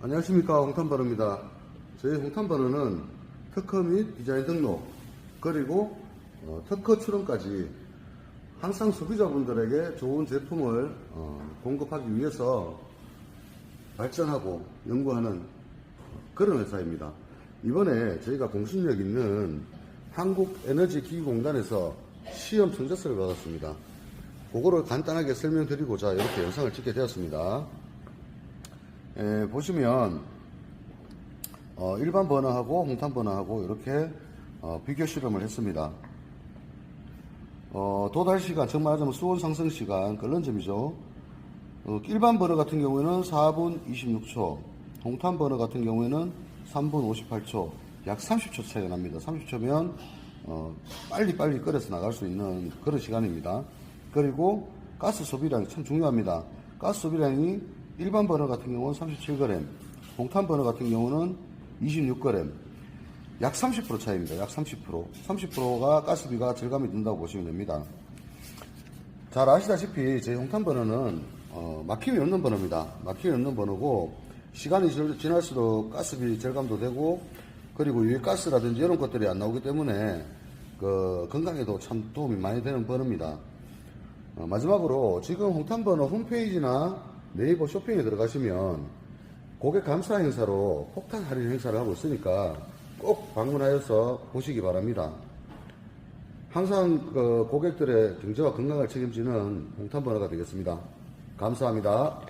안녕하십니까 홍탄버너입니다. 저희 홍탄버너는 특허 및 디자인 등록 그리고 어, 특허 출원까지 항상 소비자분들에게 좋은 제품을 어, 공급하기 위해서 발전하고 연구하는 그런 회사입니다. 이번에 저희가 공신력 있는 한국에너지기기공단에서 시험 성적서를 받았습니다. 그거를 간단하게 설명드리고자 이렇게 영상을 찍게 되었습니다. 에, 보시면 어, 일반 버너하고 홍탄 버너하고 이렇게 어, 비교 실험을 했습니다. 어, 도달 시간, 정말 하자면 수온 상승 시간, 그런 점이죠. 어, 일반 버너 같은 경우에는 4분 26초, 홍탄 버너 같은 경우에는 3분 58초, 약 30초 차이가 납니다. 30초면 어, 빨리 빨리 끓여서 나갈 수 있는 그런 시간입니다. 그리고 가스 소비량이 참 중요합니다. 가스 소비량이 일반 버너 같은 경우는 37g, 홍탄 버너 같은 경우는 26g, 약 30% 차이입니다. 약 30%. 30%가 가스비가 절감이 된다고 보시면 됩니다. 잘 아시다시피 저희 홍탄 번호는 어, 막힘이 없는 번호입니다. 막힘이 없는 번호고 시간이 질- 지날수록 가스비 절감도 되고 그리고 유해가스라든지 이런 것들이 안 나오기 때문에 그 건강에도 참 도움이 많이 되는 번호입니다. 어, 마지막으로 지금 홍탄 번호 홈페이지나 네이버 쇼핑에 들어가시면 고객 감사 행사로 폭탄 할인 행사를 하고 있으니까 꼭 방문하여서 보시기 바랍니다. 항상 그 고객들의 경제와 건강을 책임지는 홍탄 번호가 되겠습니다. 감사합니다.